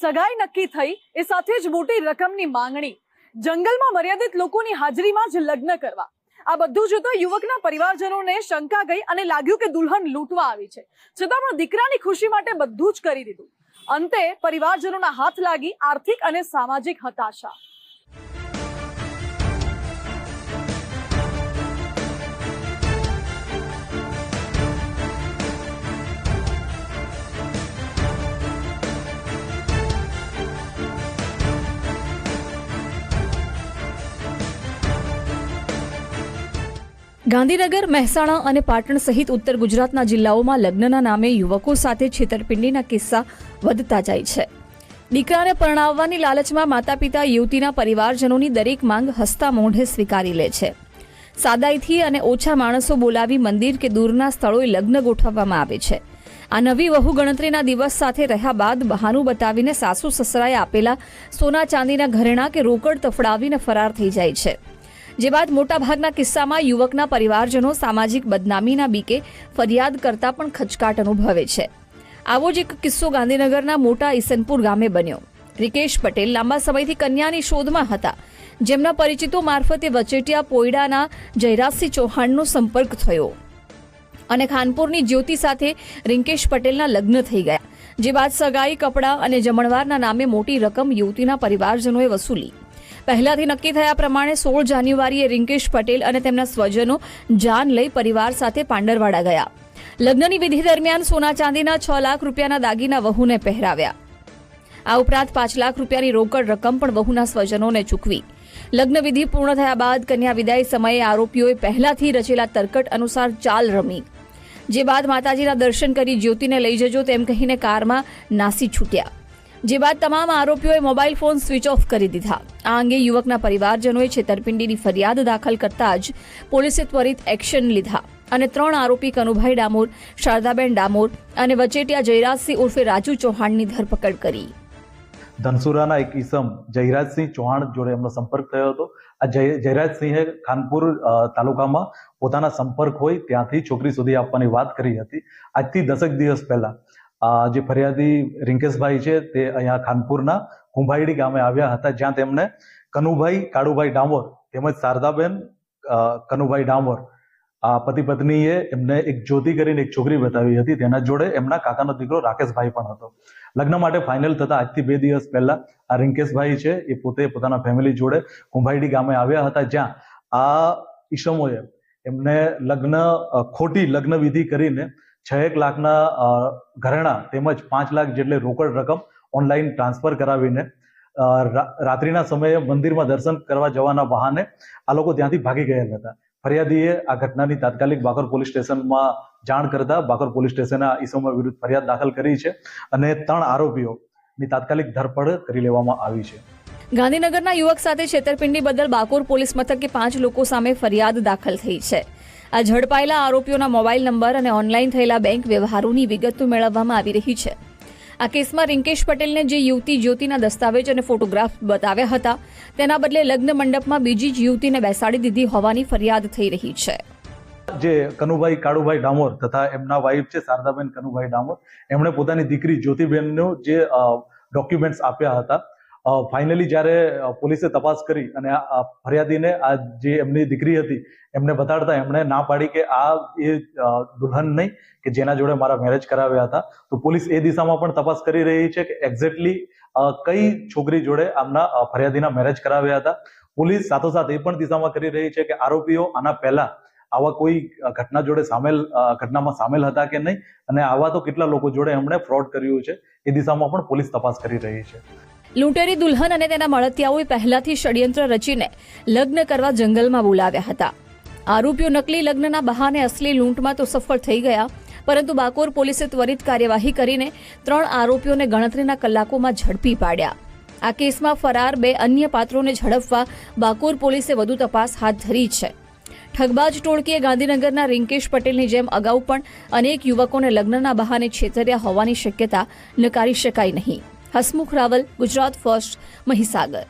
સગાઈ નક્કી થઈ એ સાથે જ મોટી રકમની માંગણી. જંગલમાં મર્યાદિત લોકોની હાજરીમાં જ લગ્ન કરવા. આ બધું જોતા યુવકના પરિવારજનોને શંકા ગઈ અને લાગ્યું કે દુલ્હન લૂંટવા આવી છે. છતાં પણ દીકરાની ખુશી માટે બધું જ કરી દીધું. અંતે પરિવારજનોના હાથ લાગી આર્થિક અને સામાજિક હતાશા. ગાંધીનગર, મહેસાણા અને પાટણ સહિત ઉત્તર ગુજરાતના જિલ્લાઓમાં લગ્નના નામે યુવકો સાથે છેતરપિંડીના કિસ્સા વધતા જાય છે. દીકરાને પરણાવવાની લાલચમાં માતા પિતા યુવતીના પરિવારજનોની દરેક માંગ હસતા મોઢે સ્વીકારી લે છે. સાદાઈથી અને ઓછા માણસો બોલાવી મંદિર કે દૂરના સ્થળોએ લગ્ન ગોઠવવામાં આવે છે. આ નવી વહુ ગણતરીના દિવસ સાથે રહ્યા બાદ બહાનું બતાવીને સાસુ સસરાએ આપેલા સોના ચાંદીના ઘરેણા કે રોકડ તફડાવીને ફરાર થઈ જાય છે. જે બાદ મોટાભાગના કિસ્સામાં યુવકના પરિવારજનો સામાજિક બદનામીના બીકે ફરિયાદ કરતા પણ ખચકાટ અનુભવે છે. આવો જ એક કિસ્સો ગાંધીનગરના મોટા ઈસનપુર ગામે બન્યો. રિકેશ પટેલ લાંબા સમયથી કન્યાની શોધમાં હતા. જેમના પરિચિતો મારફતે વચેટિયા પોયડાના જયરાજસિંહ ચૌહાણનો સંપર્ક થયો. અને ખાનપુરની જ્યોતિ સાથે રિંકેશ પટેલના લગ્ન થઈ ગયા. જે બાદ સગાઈ, કપડાં અને જમણવારના નામે મોટી રકમ યુવતીના પરિવારજનોએ વસૂલી. પહેલાથી નક્કી થયા પ્રમાણે સોળ જાન્યુઆરીએ રિંકેશ પટેલ અને તેમના સ્વજનો જાન લઈ પરિવાર સાથે પાંડરવાડા ગયા. લગ્નની વિધિ દરમિયાન સોના ચાંદીના છ લાખ રૂપિયાના દાગીના વહુને પહેરાવ્યા. આ ઉપરાંત પાંચ લાખ રૂપિયાની રોકડ રકમ પણ વહુના સ્વજનોને ચૂકવી. લગ્ન વિધિ પૂર્ણ થયા બાદ કન્યા વિદાય સમયે આરોપીઓએ પહેલાથી રચેલા તરકટ અનુસાર ચાલ રમી. જે બાદ માતાજીના દર્શન કરી જ્યોતિને લઈ જજો તેમ કહીને કારમાં નાસી છૂટ્યા. જે બાદ તમામ આરોપીઓએ મોબાઈલ ફોન સ્વિચ ઓફ કરી દીધા. આ અંગે યુવકના પરિવારજનોએ છેતરપિંડીની ફરિયાદ દાખલ કરતા જ પોલીસે ત્વરિત એક્શન લીધા અને ત્રણ આરોપી કનુભાઈ ડામોર, શારદાબેન ડામોર અને વચેટિયા જયરાજસિંહ ઉર્ફે રાજુ ચૌહાણની ધરપકડ કરી. ધનસુરાના એક ઈસમ જયરાજસિંહ ચૌહાણ જોડે એમનો સંપર્ક થયો હતો. આ જય જયરાજસિંહે ખાનપુર તાલુકામાં પોતાના સંપર્ક હોય ત્યાંથી છોકરી સુધી આપવાની વાત કરી હતી. આજથી દસેક દિવસ પહેલા જે ફરિયાદી રિંકેશભાઈ છે તે અહીંયા ખાનપુરના કુંભાઈડી ગામે આવ્યા હતા, જ્યાં તેમને કનુભાઈ કાળુભાઈ ડામોર તેમજ શારદાબેન કનુભાઈ ડામોર, આ પતિ પત્નીએ એમને એક જ્યોતિ કરીને એક છોકરી બતાવી હતી, તેના જોડે એમના કાકાનો દીકરો રાકેશભાઈ પણ હતો. લગ્ન માટે ફાઇનલ થતા આજથી બે દિવસ પહેલા આ રિંકેશભાઈ છે એ પોતે પોતાના ફેમિલી જોડે કુંભાઈડી ગામે આવ્યા હતા, જ્યાં આ ઈસમોએ એમને લગ્ન ખોટી લગ્ન વિધિ કરીને છ એક લાખના ઘરેણા તેમજ પાંચ લાખ જેટલી રોકડ રકમ ઓનલાઈન ટ્રાન્સફર કરાવીને રાત્રિના સમયે મંદિરમાં દર્શન કરવા જવાના બહાને આ લોકો ત્યાંથી ભાગી ગયા હતા. ફરિયાદીએ આ ઘટનાની તાત્કાલિક બાકર પોલીસ સ્ટેશનમાં જાણ કરતા બાકર પોલીસ સ્ટેશને આ ઈસમો વિરુદ્ધ ફરિયાદ દાખલ કરી છે અને ત્રણ આરોપીઓની તાત્કાલિક ધરપકડ કરી લેવામાં આવી છે. ગાંધીનગરના યુવક સાથે છેતરપિંડી બદલ બાકોર પોલીસ મથકે પાંચ લોકો સામે ફરિયાદ દાખલ થઈ છે. આ ઝડપાયેલા આરોપીઓના મોબાઈલ નંબર અને ઓનલાઈન થયેલા બેંક વ્યવહારોની વિગતો મેળવવામાં આવી રહી છે. આ કેસમાં રિંકેશ પટેલને જે યુવતી જ્યોતિના દસ્તાવેજ અને ફોટોગ્રાફ બતાવ્યા હતા, તેના બદલે લગ્ન મંડપમાં બીજી જ યુવતીને બેસાડી દીધી હોવાની ફરિયાદ થઈ રહી છે. જે કનુભાઈ કાળુભાઈ ડામોર તથા એમના વાઇફ છે, શારદાબેન કનુભાઈ ડામોર, એમણે પોતાની દીકરી જ્યોતિબેનનું જે ડોક્યુમેન્ટ્સ આપ્યા હતા ફાઇનલી જ્યારે પોલીસે તપાસ કરી અને આ ફરિયાદીને, આ જે એમની દીકરી હતી, એમને બતાડતા એમણે ના પાડી કે આ એ દુલ્હન નહીં, કે જેના જોડે મારા મેરેજ કરાવ્યા હતા. તો પોલીસ એ દિશામાં પણ તપાસ કરી રહી છે કે એક્ઝેક્ટલી કઈ છોકરી જોડે આમના ફરિયાદીના મેરેજ કરાવ્યા હતા. પોલીસ સાથોસાથ એ પણ દિશામાં કરી રહી છે કે આરોપીઓ આના પહેલા આવા કોઈ ઘટના જોડે સામેલ ઘટનામાં સામેલ હતા કે નહીં? અને આવા તો કેટલા લોકો જોડે એમણે ફ્રોડ કર્યું છે? એ દિશામાં પણ પોલીસ તપાસ કરી રહી છે. લૂંટેરી દુલ્હન અને તેના મળતિયાઓએ પહેલાથી ષડયંત્ર રચીને લગ્ન કરવા જંગલમાં બોલાવ્યા હતા. આરોપીઓ નકલી લગ્નના બહાને અસલી લૂંટમાં તો સફળ થઈ ગયા, પરંતુ બાકોર પોલીસે ત્વરિત કાર્યવાહી કરીને ત્રણ આરોપીઓને ગણતરીના કલાકોમાં ઝડપી પાડ્યા. આ કેસમાં ફરાર બે અન્ય પાત્રોને ઝડપવા બાકોર પોલીસે વધુ તપાસ હાથ ધરી છે. ઠગબાજ ટોળકીએ ગાંધીનગરના રિંકેશ પટેલની જેમ અગાઉ પણ અનેક યુવકોને લગ્નના બહાને છેતર્યા હોવાની શક્યતા નકારી શકાય નહીં. હસમુખ રાવલ ગુજરાત ફર્સ્ટ મહીસાગર.